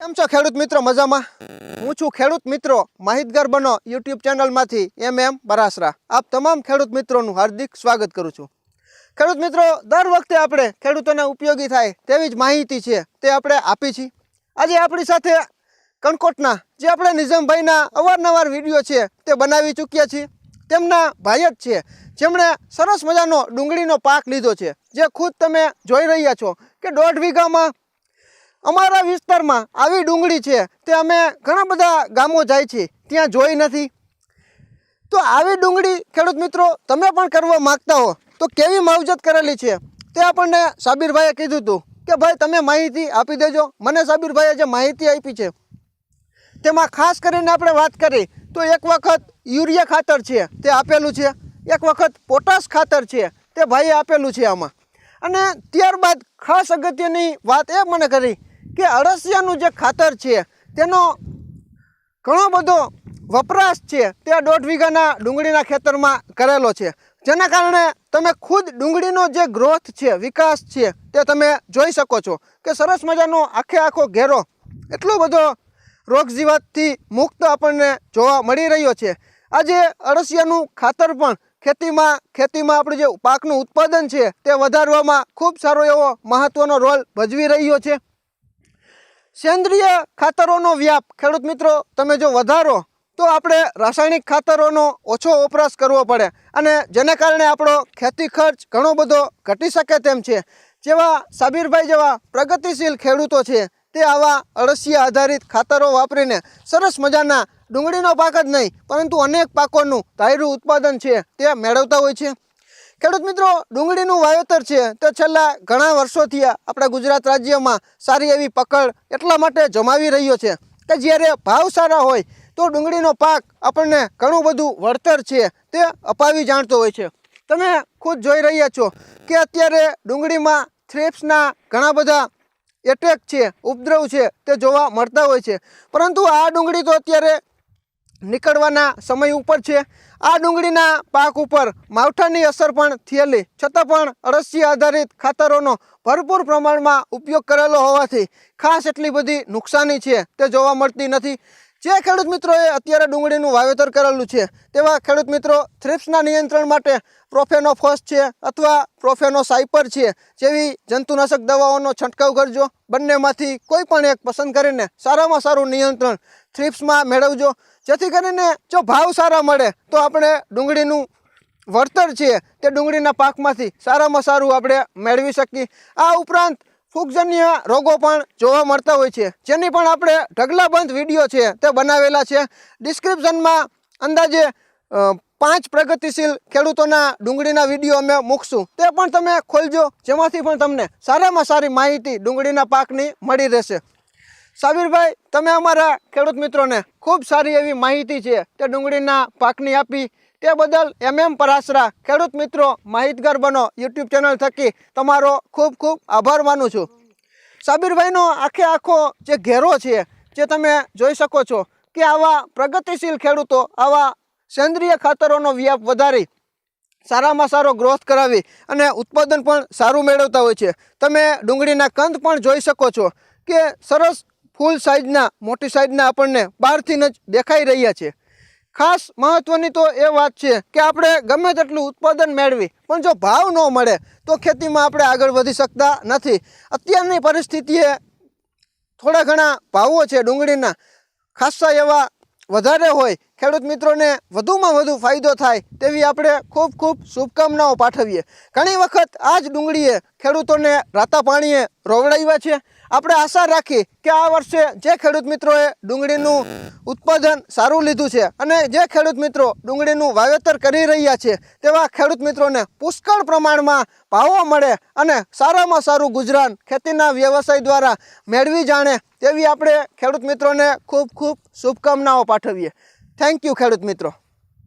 કેમ છો ખેડૂત મિત્રો મજામાં? હું છું ખેડૂત મિત્રો માહિતગાર બનો યુટ્યુબ ચેનલમાંથી એમ એમ બરાસરા. આપ તમામ ખેડૂત મિત્રોનું હાર્દિક સ્વાગત કરું છું. ખેડૂત મિત્રો, દર વખતે આપણે ખેડૂતોને ઉપયોગી થાય તેવી જ માહિતી છે તે આપણે આપી છીએ. આજે આપણી સાથે કણકોટના જે આપણે નિઝામભાઈના અવારનવાર વીડિયો છે તે બનાવી ચૂક્યા છીએ. તેમના ભાઈ જ છે. જેમણે સરસ મજાનો ડુંગળીનો પાક લીધો છે. જે ખુદ તમે જોઈ રહ્યા છો કે દોઢ વીઘામાં અમારા વિસ્તારમાં આવી ડુંગળી છે, તે અમે ઘણા બધા ગામો જાય છે, ત્યાં જોઈ નથી. તો આવી ડુંગળી, ખેડૂત મિત્રો, તમે પણ કરવા માગતા હો, તો કેવી માવજત કરેલી છે? તે આપણને સાબિરભાઈએ કીધું હતું કે, ભાઈ, તમે માહિતી આપી દેજો. મને સાબિરભાઈએ જે માહિતી આપી છે, તેમાં ખાસ કરીને આપણે વાત કરી, તો એક વખત યુરિયા ખાતર છે, તે આપેલું છે, એક વખત પોટાશ ખાતર છે, તે ભાઈએ આપેલું છે આમાં. અને ત્યારબાદ ખાસ અગત્યની વાત એ મને કરી કે અળસિયાનું જે ખાતર છે, તેનો ઘણો બધો વપરાશ છે, તે દોઢ વીઘાના ડુંગળીના ખેતરમાં કરેલો છે. જેના કારણે તમે ખુદ ડુંગળીનો જે ગ્રોથ છે, વિકાસ છે, તે તમે જોઈ શકો છો કે સરસ મજાનો આખે આખો ઘેરો એટલો બધો રોગજીવાતથી મુક્ત આપણને જોવા મળી રહ્યો છે. આજે અળસિયાનું ખાતર પણ ખેતીમાં ખેતીમાં આપણું જે પાકનું ઉત્પાદન છે, તે વધારવામાં ખૂબ સારો એવો મહત્ત્વનો રોલ ભજવી રહ્યો છે. સેન્દ્રિય ખાતરોનો વ્યાપ. ખેડૂત મિત્રો, તમે જો વધારો, તો આપણે રાસાયણિક ખાતરોનો ઓછો વપરાશ કરવો પડે. અને જેને કારણે આપણો ખેતી ખર્ચ ઘણો બધો ઘટી શકે તેમ છે. જેવા સાબીરભાઈ જેવા પ્રગતિશીલ ખેડૂતો છે, તે આવા અળસિયા આધારિત ખાતરો વાપરીને સરસ મજાના ડુંગળીનો પાક જ નહીં, પરંતુ અનેક પાકોનું ધાયરું ઉત્પાદન છે, તે મેળવતા હોય છે. ખેડૂત મિત્રો, ડુંગળીનું વાવેતર છે તે છેલ્લા ઘણા વર્ષોથી આપણા ગુજરાત રાજ્યમાં સારી એવી પકડ એટલા માટે જમાવી રહ્યો છે કે જ્યારે ભાવ સારા હોય તો ડુંગળીનો પાક આપણને ઘણું બધું વળતર છે તે અપાવી જાણતો હોય છે. તમે ખુદ જોઈ રહ્યા છો કે અત્યારે ડુંગળીમાં થ્રેપ્સના ઘણા બધા એટેક છે, ઉપદ્રવ છે તે જોવા મળતા હોય છે. પરંતુ આ ડુંગળી તો અત્યારે નીકળવાના સમય ઉપર છે. આ ડુંગળીના પાક ઉપર માવઠાની અસર પણ થયેલી. છતાં પણ અળસી આધારિત ખાતરોનો ભરપૂર પ્રમાણમાં ઉપયોગ કરેલો હોવાથી ખાસ એટલી બધી નુકસાની છે તે જોવા મળતી નથી. જે ખેડૂત મિત્રોએ અત્યારે ડુંગળીનું વાવેતર કરેલું છે, તેવા ખેડૂત મિત્રો થ્રિપ્સના નિયંત્રણ માટે પ્રોફેનો પ્રોફેનોફોસ છે અથવા પ્રોફેનો સાયપર છે જેવી જંતુનાશક દવાઓનો છંટકાવ કરજો. બંનેમાંથી કોઈ પણ એક પસંદ કરીને સારામાં સારું નિયંત્રણ થ્રિપ્સમાં મેળવજો. જેથી કરીને જો ભાવ સારા મળે તો આપણે ડુંગળીનું વળતર છે તે ડુંગળીના પાકમાંથી સારામાં સારું આપણે મેળવી શકીએ. આ ઉપરાંત ફૂગજન્ય રોગો પણ જોવા મળતા હોય છે. જેની પણ આપણે ઢગલાબંધ વીડિયો છે તે બનાવેલા છે. ડિસ્ક્રિપ્શનમાં અંદાજે પાંચ પ્રગતિશીલ ખેડૂતોના ડુંગળીના વીડિયો અમે મૂકશું. તે પણ તમે ખોલજો, જેમાંથી પણ તમને સારામાં સારી માહિતી ડુંગળીના પાકની મળી રહેશે. સાબિરભાઈ તમે અમારા ખેડૂત મિત્રોને ખૂબ સારી એવી માહિતી છે. તે ડુંગળીના પાકની આપી. તે બદલ એમ એમ પરાસરા ખેડૂત મિત્રો માહિતગાર બનો યુટ્યુબ ચેનલ થકી તમારો ખૂબ ખૂબ આભાર માનું છું. સાબિરભાઈનો આખે આખો જે ઘેરો છે, જે તમે જોઈ શકો છો કે આવા પ્રગતિશીલ ખેડૂતો આવા સેન્દ્રિય ખાતરોનો વ્યાપ વધારી, સારામાં સારો ગ્રોથ કરાવી અને ઉત્પાદન પણ સારું મેળવતા હોય છે. તમે ડુંગળીના કંદ પણ જોઈ શકો છો કે સરસ ફૂલ સાઇઝના મોટી સાઇઝના આપણને બહારથી જ દેખાઈ રહ્યા છે. ખાસ મહત્વની તો એ વાત છે કે આપણે ગમે તેટલું ઉત્પાદન મેળવી, પણ જો ભાવ ન મળે, તો ખેતીમાં આપણે આગળ વધી શકતા નથી. અત્યારની પરિસ્થિતિએ થોડા ઘણા ભાવો છે ડુંગળીના. ખાસ્સા એવા વધારે હોય, ખેડૂત મિત્રોને વધુમાં વધુ ફાયદો થાય તેવી આપણે ખૂબ ખૂબ શુભકામનાઓ પાઠવીએ. ઘણી વખત આ જ ડુંગળીએ ખેડૂતોને રાતા પાણીએ રોવડાવ્યા છે. આપણે આશા રાખી કે આ વર્ષે જે ખેડૂત મિત્રોએ ડુંગળીનું ઉત્પાદન સારું લીધું છે અને જે ખેડૂત મિત્રો ડુંગળીનું વાવેતર કરી રહ્યા છે, તેવા ખેડૂત મિત્રોને પુષ્કળ પ્રમાણમાં ભાવો મળે અને સારામાં સારું ગુજરાન ખેતીના વ્યવસાય દ્વારા મેળવી જાણે તેવી આપણે ખેડૂત મિત્રોને ખૂબ ખૂબ શુભકામનાઓ પાઠવીએ. થેન્ક યુ ખેડૂત મિત્રો.